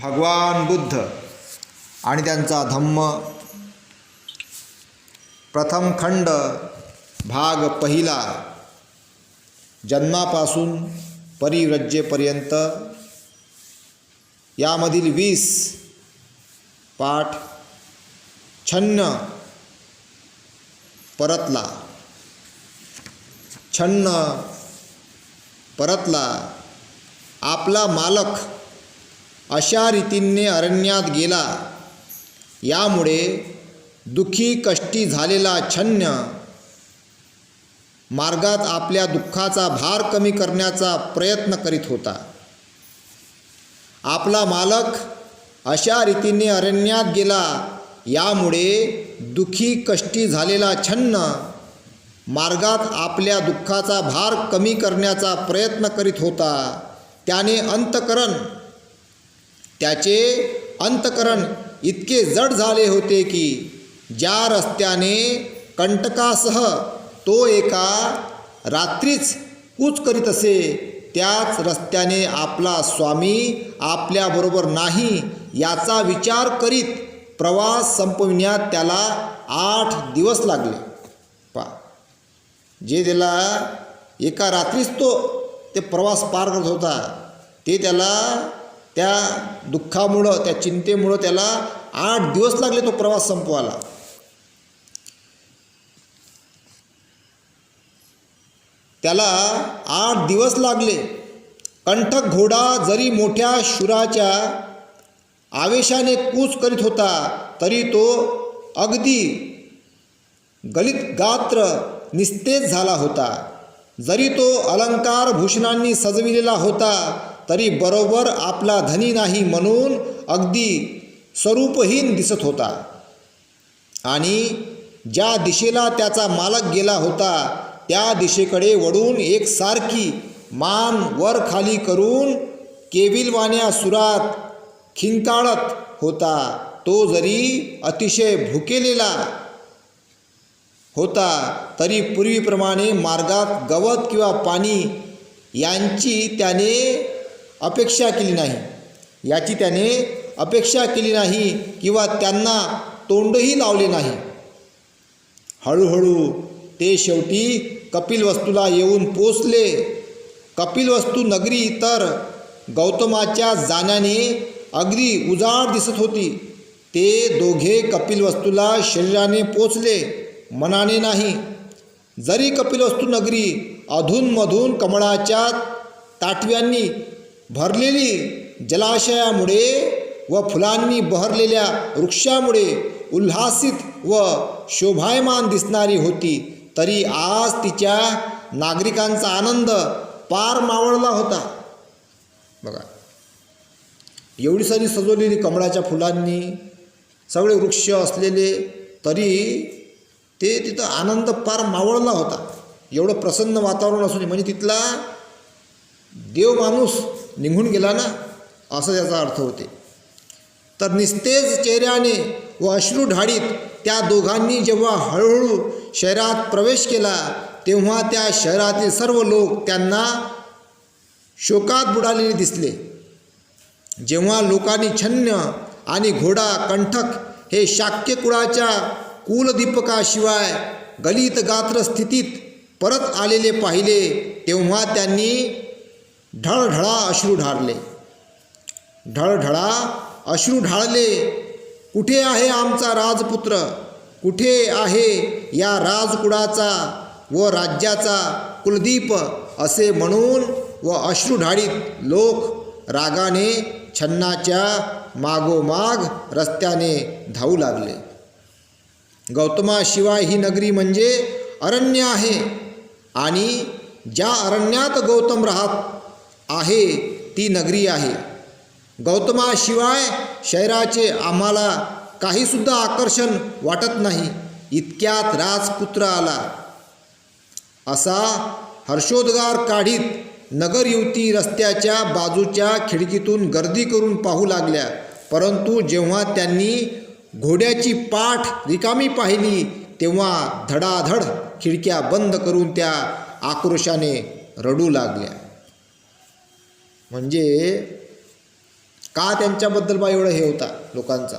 भगवान बुद्ध आणि त्यांचा धम्म. प्रथम खंड भाग पहिला जन्मापासून परिव्रज्येपर्यंत. यामधील वीस पाठ छन्न परतला. छन्न परतला. आपला मालक अशा रीतीने अरण्यात गेला. यामुळे दुःखी कष्टी झालेला छन्न मार्गात आपल्या दुःखाचा भार कमी करण्याचा प्रयत्न करीत होता. आपला मालक अशा रीतीने अरण्यात गेला यामुळे दुःखी कष्टी झालेला छन्न मार्गात आपल्या दुःखाचा भार कमी करण्याचा प्रयत्न करीत होता. त्याने अंतकरण त्याचे अंतकरण इतके जड झाले होते की ज्या रस्त्याने कंटकासह तो एका रात्रीच कूच करीत असे त्याच रस्त्याने आपला स्वामी आपल्याबरोबर नाही याचा विचार करीत प्रवास संपविण्यात त्याला आठ दिवस लागले. पा जे त्याला एका रात्रीच तो ते प्रवास पार करत होता ते त्याला त्या दुःखामुळं त्या चिंतेमुळं त्याला आठ दिवस लागले तो प्रवास संपवायला. त्याला आठ दिवस लागले. कंठक घोडा जरी मोठ्या शुराच्या आवेशाने कूच करीत होता तरी तो अगदी गलित गात्र निस्तेज झाला होता. जरी तो अलंकार भूषणांनी सजविलेला होता तरी बरोबर आपला धनी नाही म्हणून अगदी स्वरूपहीन दिसत होता. आणि ज्या दिशेला त्याचा मालक गेला होता त्या दिशेकडे वळून एकसारखी मान वर खाली करून केविलवाण्या सुरात खिंकाळत होता. तो जरी अतिशय भुकेलेला होता तरी पूर्वीप्रमाणे मार्गात गवत किंवा पाणी यांची त्याने अपेक्षा केली नाही. याची त्याने अपेक्षा केली नाही किंवा त्यांना तोंडही लावले नाही. हळूहळू ते शेवटी कपिलवस्तूला येऊन पोचले. कपिलवस्तू नगरी तर गौतमाच्या जाण्याने अगदी उजाड दिसत होती. ते दोघे कपिलवस्तूला शरीराने पोचले. मनाने नाही. जरी कपिलवस्तू नगरी अधूनमधून कमळाच्या ताटव्यांनी भरलेली जलाशयामुळे व फुलांनी बहरलेल्या वृक्षामुळे उल्हासित व शोभायमान दिसणारी होती तरी आज तिच्या नागरिकांचा आनंद पार मावळला होता. बघा एवढी सारी सजवलेली कमळाच्या फुलांनी सगळे वृक्ष असलेले तरी ते तिथं आनंद पार मावळला होता. एवढं प्रसन्न वातावरण असून म्हणजे तिथला देव माणूस निघून गेला ना असं त्याचा अर्थ होते. तर निस्तेज चेहऱ्याने व अश्रू ढाळीत त्या दोघांनी जेव्हा हळूहळू शहरात प्रवेश केला तेव्हा त्या शहरातील सर्व लोक त्यांना शोकात बुडालेले दिसले. जेव्हा लोकांनी छन्न आणि घोडा कंठक हे शाक्य कुळाच्या कुलदीपकाशिवाय गलित गात्र स्थितीत परत आलेले पाहिले तेव्हा त्यांनी ढळढळा अश्रू ढाळले. ढळढळा अश्रू ढाळले. कुठे आहे आमचा राजपुत्र? कुठे आहे या राजकुळाचा व राज्याचा कुलदीप? असे म्हणून व अश्रू ढाळीत लोक रागाने छन्नाच्या मागोमाग रस्त्याने धावू लागले. गौतमाशिवाय ही नगरी म्हणजे अरण्य आहे आणि ज्या अरण्यात गौतम राहत आहे ती नगरी आहे. गौतमाशिवाय शहराचे आम्हाला काहीसुद्धा आकर्षण वाटत नाही. इतक्यात राजपुत्र आला. असा हर्षोद्गार काढीत नगर युवती रस्त्याच्या बाजूच्या खिडकीतून गर्दी करून पाहू लागल्या. परंतु जेव्हा त्यांनी घोड्याची पाठ रिकामी पाहिली तेव्हा धडाधड खिडक्या बंद करून त्या आक्रोशाने रडू लागल्या. म्हणजे का त्यांच्याबद्दल बा एवढं हे होता लोकांचा?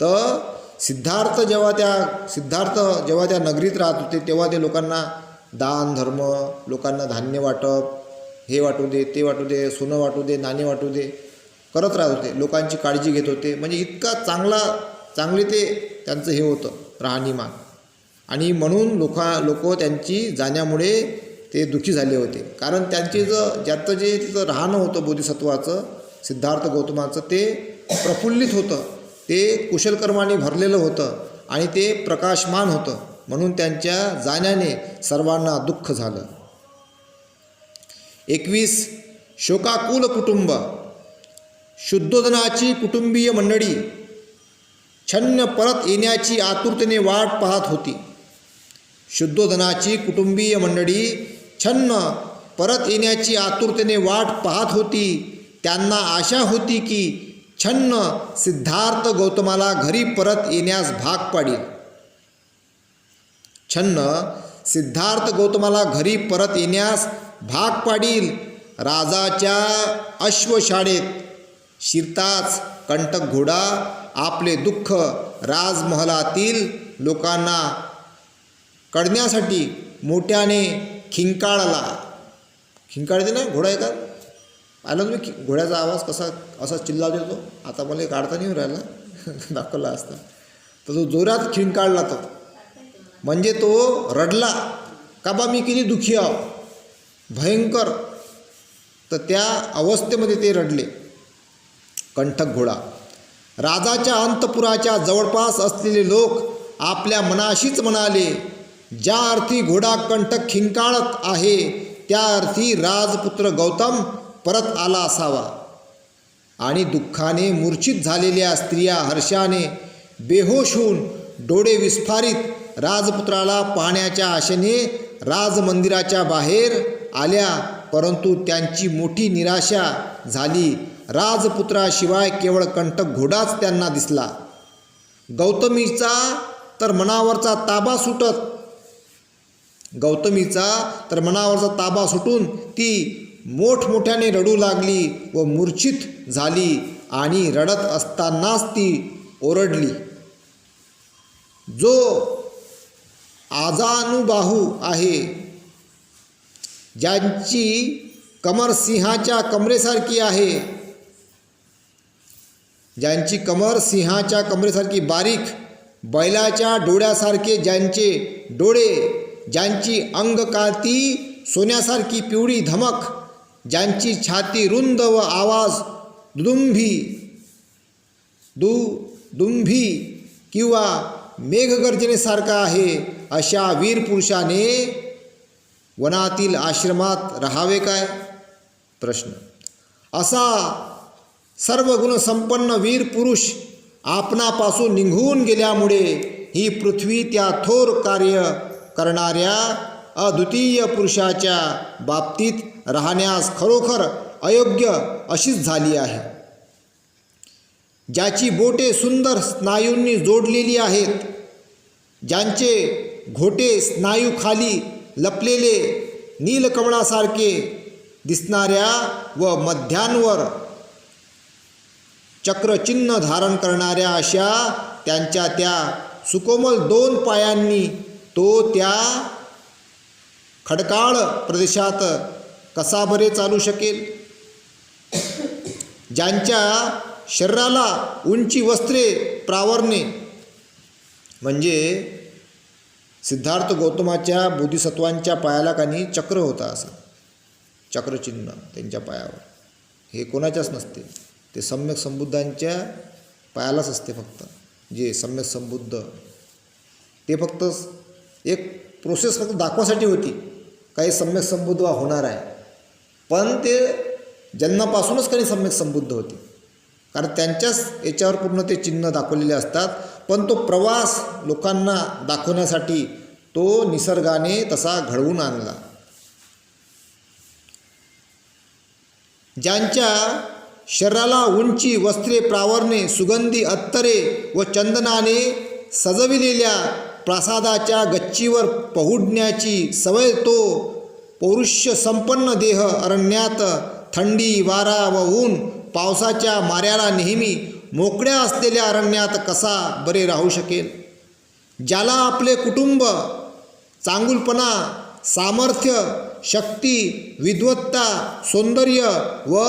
तर सिद्धार्थ जेव्हा त्या सिद्धार्थ जेव्हा त्या नगरीत राहत होते तेव्हा ते लोकांना दान धर्म लोकांना धान्य वाटप हे वाटू दे ते वाटू दे सोनं वाटू दे नाणे वाटू दे करत राहत होते. लोकांची काळजी घेत होते. म्हणजे इतका चांगला चांगले ते त्यांचं हे होतं राहणीमान. आणि म्हणून लोका लोक त्यांची जाण्यामुळे ते दुःखी झाले होते. कारण त्यांचे जर ज्याचं जे तिचं राहणं होतं बोधिसत्वाचं सिद्धार्थ गौतमाचं ते प्रफुल्लित होतं. ते कुशलकर्माने भरलेलं होतं आणि ते प्रकाशमान होतं. म्हणून त्यांच्या जाण्याने सर्वांना दुःख झालं. एकवीस शोकाकुल कुटुंब. शुद्धोदनाची कुटुंबीय मंडळी. छन्न परत येण्याची आतुरतेने वाट पाहत होती. शुद्धोदनाची कुटुंबीय मंडळी छन्न परत येण्याची आतुरतेने वाट पाहत होती. त्यांना आशा होती की छन्न सिद्धार्थ गौतमाला घरी परत येण्यास भाग पाडील. छन्न सिद्धार्थ गौतमाला घरी परत येण्यास भाग पाडील. राजाच्या अश्वशाळेत शिरताच कंटक घोडा आपले दुःख राजमहलातील लोकांना कळण्यासाठी मोठ्याने खिंकाळला. खिंकाळते ना घोडा आहे का आलं तुम्ही खि- घोड्याचा आवाज कसा असा चिल्ला देतो? आता मला काढता नाही राहिला दाखवला असता. तर तो जोरात खिंकाळला तो. म्हणजे तो रडला. का बा मी किती दुःखी आहो? भयंकर. तर त्या अवस्थेमध्ये ते रडले. कंठक घोडा. राजाच्या अंतपुराच्या जवळपास असलेले लोक आपल्या मनाशीच म्हणाले ज्या अर्थी घोडा कंटक खिंकाळत आहे त्या अर्थी राजपुत्र गौतम परत आला असावा. आणि दुःखाने मूर्छित झालेल्या स्त्रिया हर्षाने बेहोश होऊन डोळे विस्फारित राजपुत्राला पाहण्याच्या आशेने राजमंदिराच्या बाहेर आल्या परंतु त्यांची मोठी निराशा झाली. राजपुत्राशिवाय केवळ कंटक घोडाच त्यांना दिसला. गौतमीचा तर मनावरचा ताबा सुटत गौतमीचा तर मनावरचा ताबा सुटून ती मोठमोठ्याने रडू लागली व मूर्छित झाली आणि रडत असतानाच ती ओरडली. जो आजानुबाहू आहे ज्यांची कमर सिंहाच्या कमरेसारखी आहे ज्यांची कमर सिंहाच्या कमरेसारखी बारीक बैलाच्या डोळ्यासारखे ज्यांचे डोळे ज्यांची अंगकाती सोन्यासारखी पिवळी धमक ज्यांची छाती रुंद व आवाज दुदुंभी दु दुंभी किंवा मेघगर्जनेसारखा आहे अशा वीर पुरुषाने वनातील आश्रमात राहावे काय? प्रश्न. असा सर्व गुणसंपन्न वीर पुरुष आपणापासून निघून गेल्यामुळे ही पृथ्वी त्या थोर कार्य करणाऱ्या अद्वितीय पुरुषाच्या बाबतीत राहण्यास खरोखर अयोग्य अशीच झाली आहे. ज्याची बोटे सुंदर स्नायूंनी जोडलेली आहेत ज्यांचे घोटे स्नायू खाली लपलेले नीलकमळासारखे दिसणाऱ्या व मध्यांवर चक्रचिन्ह धारण करणाऱ्या अशा त्यांच्या त्या सुकोमल दोन पायांनी तो त्या खडकाळ प्रदेशात कसा बरे चालू शकेल. ज्यांच्या शरीराला उंची वस्त्रे प्रावरणे म्हणजे सिद्धार्थ गौतमाच्या बोधिसत्वांच्या पायाला काही चक्र होता असं. चक्रचिन्ह त्यांच्या पायावर. हे कोणाच्याच नसते. ते सम्यक संबुद्धांच्या पायालाच असते फक्त. जे सम्यक संबुद्ध. ते फक्त एक प्रोसेस फक्त दाखवासाठी होती. काही सम्यक संबुद्ध होणार आहे. पण ते जन्मापासूनच काही सम्यक संबुद्ध होते. कारण त्यांच्याच याच्यावर पूर्ण ते चिन्ह दाखवलेले असतात. पण तो प्रवास लोकांना दाखवण्यासाठी तो निसर्गाने तसा घडवून आणला. ज्यांच्या शरीराला उंची वस्त्रे प्रावरणे सुगंधी अत्तरे व चंदनाने सजविलेल्या प्रासादाच्या गच्चीवर पहुडण्याची सवय तो पौरुष्य संपन्न देह अरण्यात थंडी वारा व ऊन पावसाच्या माऱ्याला नेहमी मोकळ्या असलेल्या अरण्यात कसा बरे राहू शकेल? ज्याला आपले कुटुंब चांगुलपणा सामर्थ्य शक्ती विद्वत्ता सौंदर्य व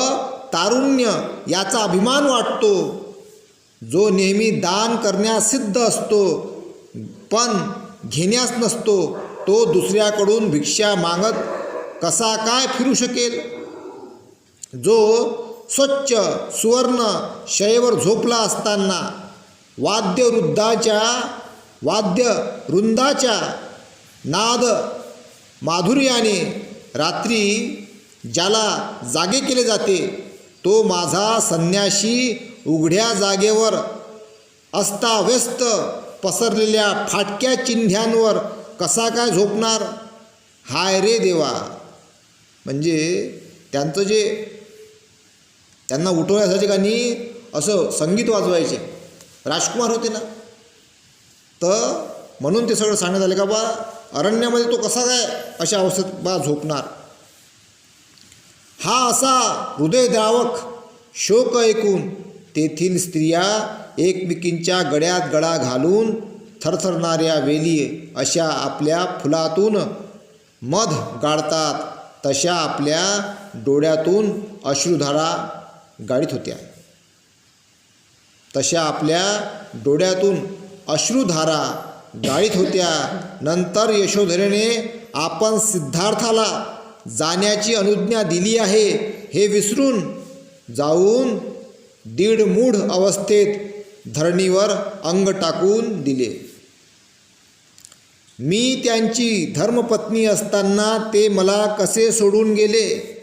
तारुण्य याचा अभिमान वाटतो जो नेहमी दान करण्यास सिद्ध असतो पण घेण्यास नसतो तो दुसऱ्याकडून भिक्षा मागत कसा काय फिरू शकेल? जो स्वच्छ सुवर्ण शयेवर झोपला असताना वाद्यवृद्धाच्या वाद्य वृंदाच्या नाद माधुर्याने रात्री ज्याला जागे केले जाते तो माझा संन्याशी उघड्या जागेवर अस्ताव्यस्त पसरलेल्या फाटक्या चिन्ह्यांवर कसा काय झोपणार? हाय रे देवा. म्हणजे त्यांचं जे त्यांना उठवण्यासाठी का नाही असं संगीत वाजवायचे. राजकुमार होते ना. तर म्हणून ते सगळं सांगण्यात आले का बा अरण्यामध्ये तो कसा काय अशा अवस्थेत बा झोपणार? हा असा हृदयद्रावक शोक ऐकून तेथील स्त्रिया एकमेकींच्या गळ्यात गळा घालून थरथरणाऱ्या वेली अशा आपल्या फुलातून मध गाळतात तशा आपल्या डोळ्यातून अश्रुधारा गाळीत होत्या. तशा आपल्या डोळ्यातून अश्रुधारा गाळीत होत्या. नंतर यशोधरेने आपण सिद्धार्थाला जाण्याची अनुज्ञा दिली आहे हे विसरून जाऊन दीड मूढ अवस्थेत धरणीवर अंग टाकून दिले. मी त्यांची धर्मपत्नी असताना ते मला कसे सोडून गेले?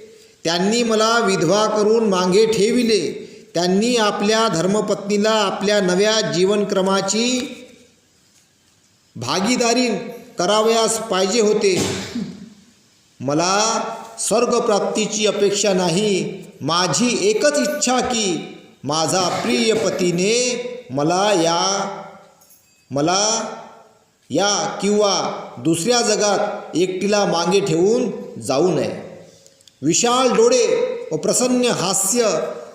त्यांनी मला विधवा करून मागे ठेविले. त्यांनी आपल्या धर्मपत्नीला आपल्या नव्या जीवनक्रमाची भागीदारी करावयास पाहिजे होते. मला स्वर्गप्राप्तीची अपेक्षा नाही. माझी एकच इच्छा की माझा प्रिय पतीने मला या मला या किंवा दुसऱ्या जगात एकटीला मागे ठेवून जाऊ नये. विशाल डोळे व प्रसन्न हास्य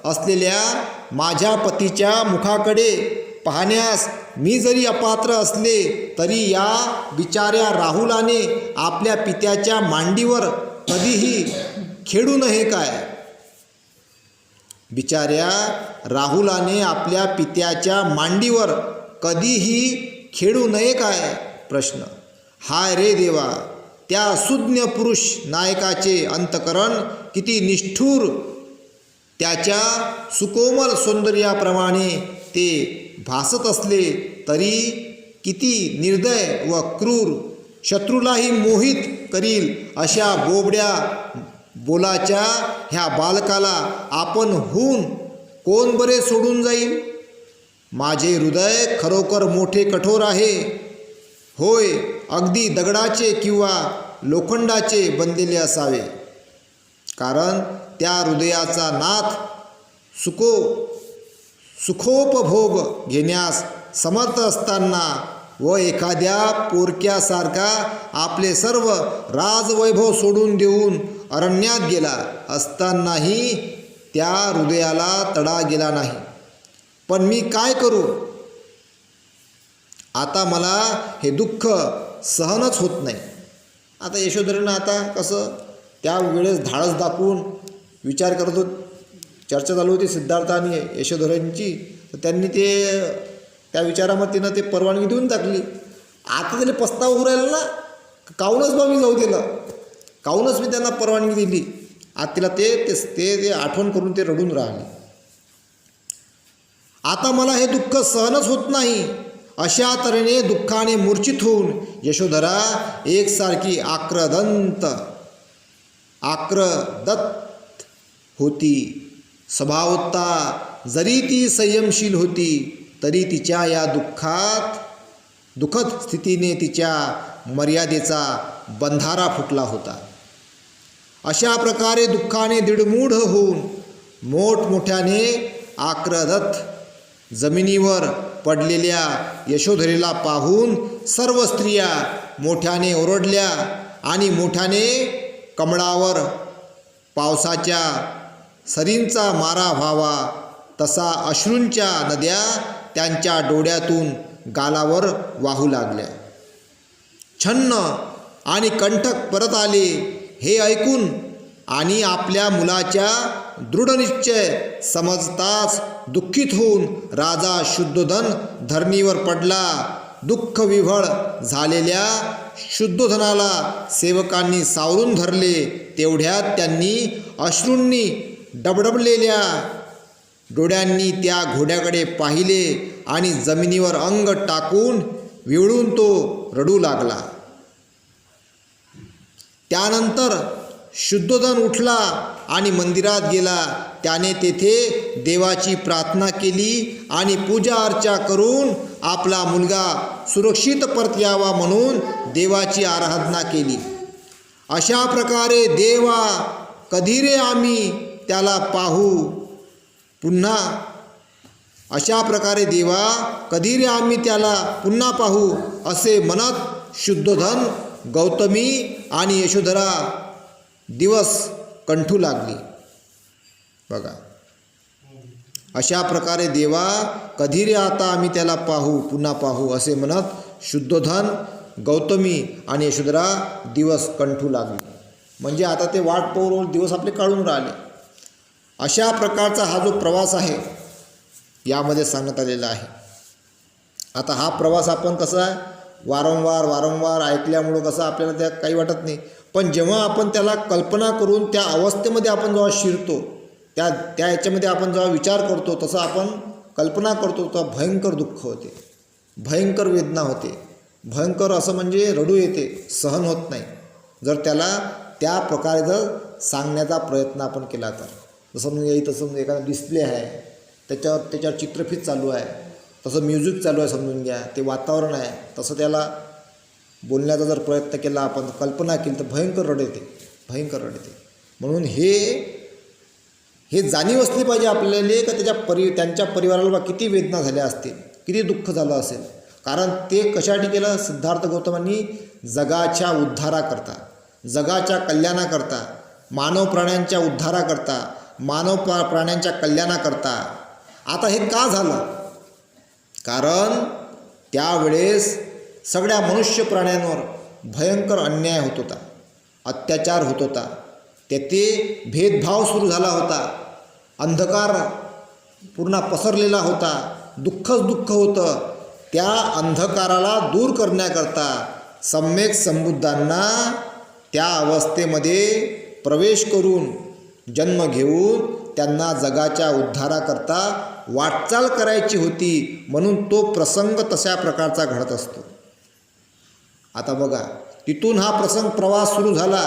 असलेल्या माझ्या पतीच्या मुखाकडे पाहण्यास मी जरी अपात्र असले तरी या बिचाऱ्या राहुलाने आपल्या पित्याच्या मांडीवर कधीही खेळू नये काय? बिचाऱ्या राहुलाने आपल्या पित्याच्या मांडीवर कधीही खेळू नये काय? प्रश्न. हाय रे देवा त्या सुज्ञ पुरुष नायकाचे अंतकरण किती निष्ठूर. त्याच्या सुकोमल सौंदर्याप्रमाणे ते भासत असले तरी किती निर्दय व क्रूर. शत्रूलाही मोहित करील अशा बोबड्या बोलाच्या ह्या बालकाला आपण होऊन कोण बरे सोडून जाईल? माझे हृदय खरोखर मोठे कठोर आहे. होय अगदी दगडाचे किंवा लोखंडाचे बनलेले असावे. कारण त्या हृदयाचा नाथ सुको सुखोपभोग घेण्यास समर्थ असताना व एखाद्या पोरक्यासारखा आपले सर्व राजवैभव सोडून देऊन अरण्यात गेला असतानाही त्या हृदयाला तडा गेला नाही. पण मी काय करू? आता मला हे दुःख सहनच होत नाही. आता यशोधरेनं आता कसं त्या वेळेस धाडस दाखवून विचार करत होत. चर्चा चालू होती सिद्धार्थ आणि यशोधरांची. तर त्यांनी ते त्या विचारामध्ये तिनं ते परवानगी देऊन टाकली. आता त्याला पस्ताव होऊ राहिला ना? काहूनच बा मी जाऊ दिलं? काहूनच मी त्यांना परवानगी दिली? आज तिला ते ते ते आठवण करून ते रडून राहिले. आता मला हे दुःख सहनच होत नाही. अशा तऱ्हेने दुःखाने मूर्छित होऊन यशोधरा एकसारखी आक्रदंत आक्रदत्त होती. स्वभावता जरी ती संयमशील होती तरी तिच्या या दुःखात दुःखद स्थितीने तिच्या मर्यादेचा बंधारा फुटला होता. अशा प्रकारे दुःखाने दिडमूढ होऊन मोठमोठ्याने आक्रदत जमिनीवर पडलेल्या यशोधरेला पाहून सर्व स्त्रिया मोठ्याने ओरडल्या आणि मोठ्याने कमळावर पावसाच्या सरींचा मारा व्हावा तसा अश्रूंच्या नद्या त्यांच्या डोळ्यातून गालावर वाहू लागल्या. छन्न आणि कंठक परत आले. हे ऐकून आणि आपल्या मुलाच्या दृढनिश्चय समजताच दुःखित होऊन राजा शुद्धोधन धरणीवर पडला. दुःख विव्हळ झालेल्या शुद्धोधनाला सेवकांनी सावरून धरले. तेवढ्यात त्यांनी अश्रूंनी डबडबलेल्या डोळ्यांनी त्या घोड्याकडे पाहिले आणि जमिनीवर अंग टाकून विळून तो रडू लागला. त्यानंतर शुद्धोधन उठला आणि मंदिरात गेला. त्याने तेथे देवाची प्रार्थना केली आणि पूजा अर्चा करून आपला मुलगा सुरक्षित परत यावा म्हणून देवाची आराधना केली. अशा प्रकारे देवा कधी रे आम्ही त्याला पाहू? पुन्हा अशा प्रकारे देवा कधी रे आम्ही त्याला पुन्हा पाहू? असे म्हणत शुद्धोधन गौतमी आणि यशोधरा दिवस कंठू लागली. बघा. अशा प्रकारे देवा कधी रे आता आम्ही त्याला पाहू पुन्हा पाहू असे म्हणत शुद्धोधन गौतमी आणि यशोधरा दिवस कंठू लागली. म्हणजे आता ते वाट पाहून दिवस आपले काढून राहिले. अशा प्रकारचा हा जो प्रवास आहे यामध्ये सांगण्यात आलेला आहे. आता हा प्रवास आपण कसा आहे वारंवार वारंवार ऐकल्यामुळं कसं आपल्याला त्या काही वाटत नाही. पण जेव्हा आपण त्याला कल्पना करून त्या अवस्थेमध्ये आपण जेव्हा शिरतो त्या त्या याच्यामध्ये आपण जेव्हा विचार करतो तसं आपण कल्पना करतो तेव्हा भयंकर दुःख होते. भयंकर वेदना होते. भयंकर असं म्हणजे रडू येते सहन होत नाही. जर त्याला त्या प्रकारे जर सांगण्याचा प्रयत्न आपण केला तर. जसं म्हणजे तसं समजा एखादा डिस्प्ले आहे त्याच्यावर त्याच्यावर चित्रफित चालू आहे. तसं म्युझिक चालू आहे समजून घ्या. ते वातावरण आहे. तसं त्याला बोलण्याचा जर प्रयत्न केला आपण कल्पना केली तर भयंकर रड येते. भयंकर रड येते. म्हणून हे हे जाणीव असली पाहिजे आपल्याला का त्याच्या परि त्यांच्या परिवाराला बा किती वेदना झाल्या असतील किती दुःख झालं असेल. कारण ते कशासाठी केलं? सिद्धार्थ गौतमांनी जगाच्या उद्धाराकरता जगाच्या कल्याणाकरता मानव प्राण्यांच्या उद्धाराकरता मानव प्रा प्राण्यांच्या कल्याणाकरता आता हे का झालं? कारण त्यावेळेस सगळ्या मनुष्य प्राण्यांवर भयंकर अन्याय होत होता अत्याचार होत होता. तेथे भेदभाव सुरू झाला होता. अंधकार पूर्ण पसरलेला होता. दुःखच दुःख होतं. त्या अंधकाराला दूर करण्याकरता सम्यक संबुद्धांना त्या अवस्थेमध्ये प्रवेश करून जन्म घेऊन त्यांना जगाच्या उद्धाराकरता वाटचाल करायची होती म्हणून तो प्रसंग तशा प्रकारचा घडत असतो. आता बघा तिथून हा प्रसंग प्रवास सुरू झाला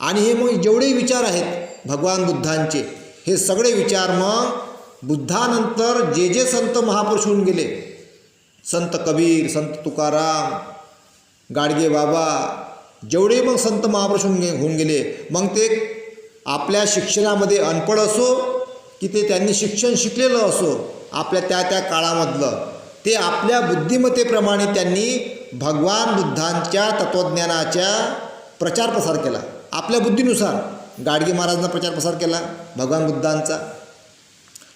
आणि हे मग जेवढे विचार आहेत भगवान बुद्धांचे हे सगळे विचार मग बुद्धानंतर जे जे संत महापुरुष होऊन गेले. संत कबीर संत तुकाराम गाडगे बाबा जेवढे मग संत महापुरुष होऊन गे होऊन गेले मग ते आपल्या शिक्षणामध्ये अनपढ असो की ते त्यांनी शिक्षण शिकलेलं असो आपल्या त्या त्या काळामधलं ते आपल्या बुद्धिमत्तेप्रमाणे त्यांनी भगवान बुद्धांच्या तत्त्वज्ञानाच्या प्रचार प्रसार केला. आपल्या बुद्धीनुसार. गाडगे महाराजांना प्रचार प्रसार केला भगवान बुद्धांचा.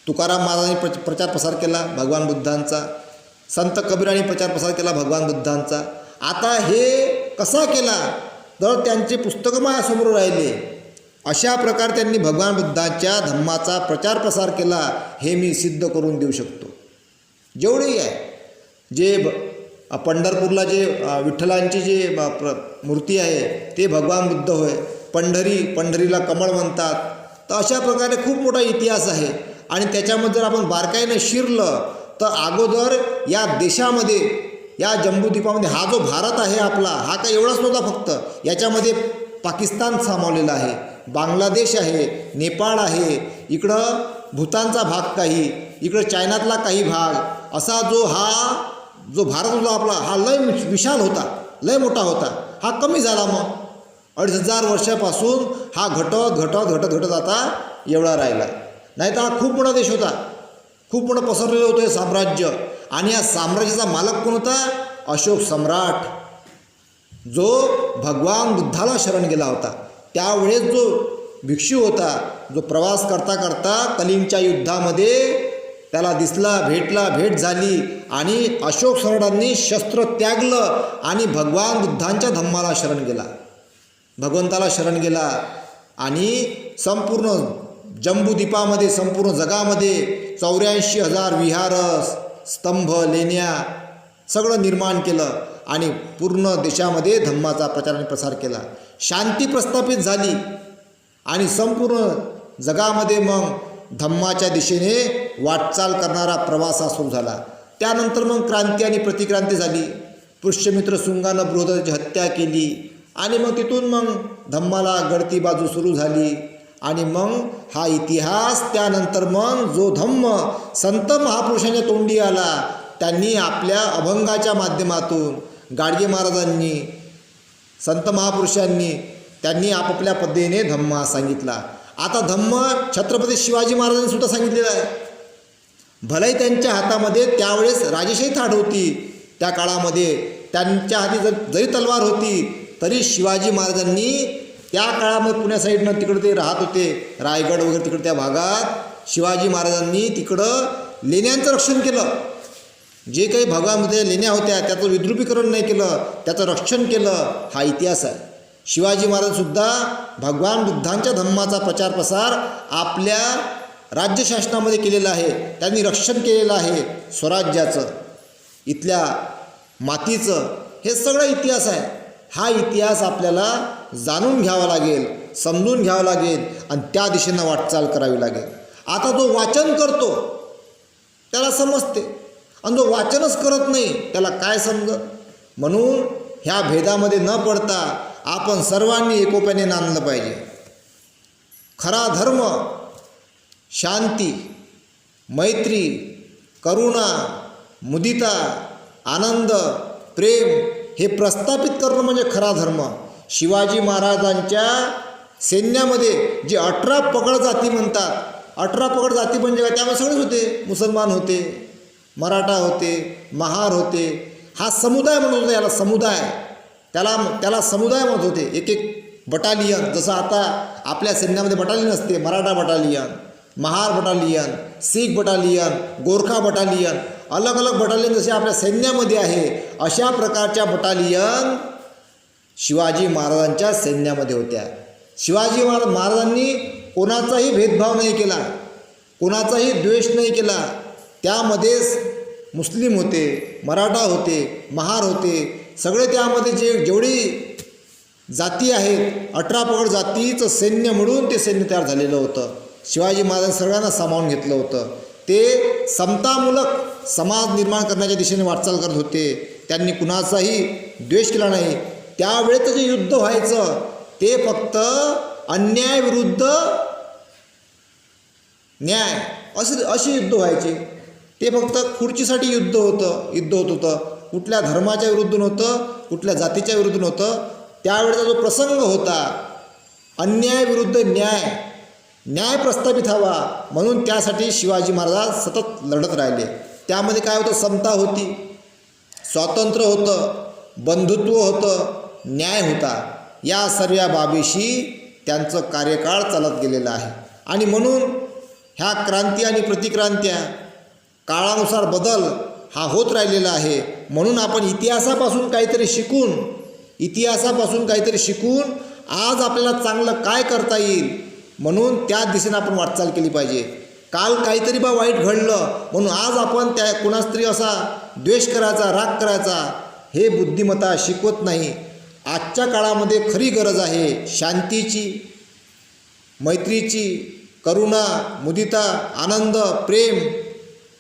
तुकाराम महाराजांनी प्र प्रचार प्रसार केला भगवान बुद्धांचा. संत कबीरांनी प्रचार प्रसार केला भगवान बुद्धांचा. आता हे कसा केला? तर त्यांचे पुस्तकं माझ्यासमोर राहिले. अशा प्रकारे त्यांनी भगवान बुद्धांच्या धम्माचा प्रचार प्रसार केला हे मी सिद्ध करून देऊ शकतो. जेवढेही आहे जे ब पंढरपूरला जे विठ्ठलांची जे ब- प्र मूर्ती आहे ते भगवान बुद्ध होय. पंढरी पंढरीला कमळ म्हणतात. तर अशा प्रकारे खूप मोठा इतिहास आहे. आणि त्याच्यामध्ये जर आपण बारकाईनं शिरलं तर अगोदर या देशामध्ये या जम्बूद्वीपामध्ये हा जो भारत आहे आपला हा काय एवढाच नव्हता फक्त. याच्यामध्ये पाकिस्तान सामावलेला आहे. बांगलादेश आहे नेपाळ आहे इकडं भूतानचा भाग काही इकडं चायनातला काही भाग असा जो हा जो भारत होता आपला हा लय विशाल होता लय मोठा होता. हा कमी झाला मग. अडीच हजार वर्षापासून हा घटत घटत घटत घटत आता एवढा राहिला. नाही तर हा खूप मोठा देश होता. खूप मोठं पसरलेलं होतं हे साम्राज्य. आणि या साम्राज्याचा मालक कोण होता? अशोक सम्राट. जो भगवान बुद्धाला शरण गेला होता. त्यावेळेस जो भिक्षू होता जो प्रवास करता करता कलिंगच्या युद्धामध्ये त्याला दिसला भेटला भेट झाली आणि अशोक सरडांनी शस्त्र त्यागलं आणि भगवान बुद्धांच्या धम्माला शरण गेला. भगवंताला शरण गेला आणि संपूर्ण जम्बूद्वीपामध्ये संपूर्ण जगामध्ये चौऱ्याऐंशी हजार विहार स्तंभ लेण्या सगळं निर्माण केलं. आणि पूर्ण देशामध्ये धम्माचा प्रचार आणि प्रसार केला. शांती प्रस्थापित झाली. आणि संपूर्ण जगामध्ये मग धम्माच्या दिशेने वाटचाल करणारा प्रवास हा सुरू झाला. त्यानंतर मग क्रांती आणि प्रतिक्रांती झाली. पुष्यमित्र सुंगानं बृहदाची हत्या केली. आणि मग तिथून मग धम्माला गळती बाजू सुरू झाली. आणि मग हा इतिहास त्यानंतर मग जो धम्म संत महापुरुषांच्या तोंडी आला त्यांनी आपल्या अभंगाच्या माध्यमातून गाडगे महाराजांनी संत महापुरुषांनी त्यांनी आपापल्या पद्धतीने धम्म हा सांगितला. आता धम्म छत्रपती शिवाजी महाराजांनी सुद्धा सांगितलेलं आहे. भलंही त्यांच्या हातामध्ये त्यावेळेस राजेशाही थाट होती. त्या काळामध्ये त्यांच्या हाती जर जरी तलवार होती तरी शिवाजी महाराजांनी त्या काळामध्ये पुण्या साईडनं तिकडं ते राहत होते. रायगड वगैरे तिकडं त्या भागात शिवाजी महाराजांनी तिकडं लेण्यांचं रक्षण केलं. जे काही भागामध्ये लेण्या होत्या त्याचं विद्रुपीकरण नाही केलं त्याचं रक्षण केलं हा इतिहास आहे. शिवाजी महाराजसुद्धा भगवान बुद्धांच्या धम्माचा प्रचार प्रसार आपल्या राज्यशासनामध्ये केलेला आहे. त्यांनी रक्षण केलेलं आहे स्वराज्याचं इथल्या मातीचं. हे सगळं इतिहास आहे. हा इतिहास आपल्याला जाणून घ्यावा लागेल समजून घ्यावा लागेल आणि त्या दिशेनं वाटचाल करावी लागेल. आता जो वाचन करतो त्याला समजते. आणि जो वाचनच करत नाही त्याला काय समजत म्हणून ह्या भेदामध्ये न पडता आपण सर्वांनी एकोप्याने नांदलं पाहिजे. खरा धर्म शांती मैत्री करुणा मुदिता आनंद प्रेम हे प्रस्थापित करणं म्हणजे खरा धर्म. शिवाजी महाराजांच्या सैन्यामध्ये जे अठरा पकड जाती म्हणतात अठरा पकड जाती म्हणजे काय? त्यामध्ये सगळेच होते मुसलमान होते. मराठा होते महार होते हा समुदाय म्हणत होता याला समुदाय. त्याला त्याला समुदाय म्हणत होते. एक एक बटालियन जसं आता आपल्या सैन्यामध्ये बटालियन असते Maratha battalion Mahar battalion Sikh battalion Gorkha battalion अलग अलग बटालियन जसे आपल्या सैन्यामध्ये आहे अशा प्रकारच्या बटालियन शिवाजी महाराजांच्या सैन्यामध्ये होत्या. शिवाजी महाराज महाराजांनी कोणाचाही भेदभाव नाही केला कोणाचाही द्वेष नाही केला त्यामध्येच मुस्लिम होते मराठा होते महार होते. सगळे त्यामध्ये जे जेवढी जाती आहेत अठरा पगड जातीचं सैन्य म्हणून ते सैन्य तयार झालेलं होतं. शिवाजी महाराजांनी सगळ्यांना सामावून घेतलं होतं. ते समतामूलक समाज निर्माण करण्याच्या दिशेने वाटचाल करत होते. त्यांनी कुणाचाही द्वेष केला नाही. त्यावेळेचं जे युद्ध व्हायचं ते फक्त अन्यायविरुद्ध न्याय. असे असे युद्ध व्हायचे. ते फक्त खुर्चीसाठी युद्ध होतं युद्ध होत होतं. कुठल्या धर्माच्या विरुद्ध नव्हतं कुठल्या जातीच्या विरुद्ध नव्हतं. त्यावेळेचा जो प्रसंग होता अन्यायाविरुद्ध न्याय न्याय प्रस्थापित हवा म्हणून त्यासाठी शिवाजी महाराज सतत लढत राहिले. त्यामध्ये काय होतं? समता होती स्वातंत्र्य होतं बंधुत्व होतं न्याय होता. या सर्व बाबीशी त्यांचं कार्यकाळ चालत गेलेलं आहे. आणि म्हणून ह्या क्रांती आणि प्रतिक्रांत्या काळानुसार बदल हा होत राहिलेला आहे. म्हणून आपण इतिहासापासून काहीतरी शिकून इतिहासापासून काहीतरी शिकून आज आपल्याला चांगलं काय करता येईल म्हणून त्या दिशेने आपण वाटचाल केली पाहिजे. काल काहीतरी बा वाईट घडलं म्हणून आज आपण त्या कुणास तरी असा द्वेष करायचा राग करायचा हे बुद्धिमत्ता शिकवत नाही. आजच्या काळामध्ये खरी गरज आहे शांतीची मैत्रीची करुणा मुदिता आनंद प्रेम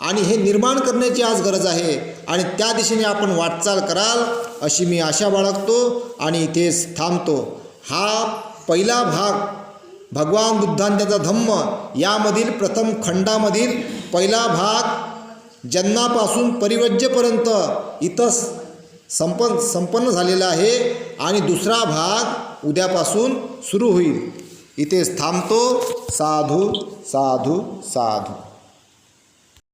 आणि हे निर्माण करण्याची आज गरज आहे. आणि त्या दिशेने आपण वाटचाल कराल अशी मी आशा बाळगतो आणि इथेच थांबतो. हा पहिला भाग भगवान बुद्धांचा धम्म यामधील प्रथम खंडामधील पहिला भाग जन्मापासून परिवज्यपर्यंत इथं संपन्न संपन्न झालेला आहे. आणि दुसरा भाग उद्यापासून सुरू होईल. इथेच थांबतो. साधू साधू साधू.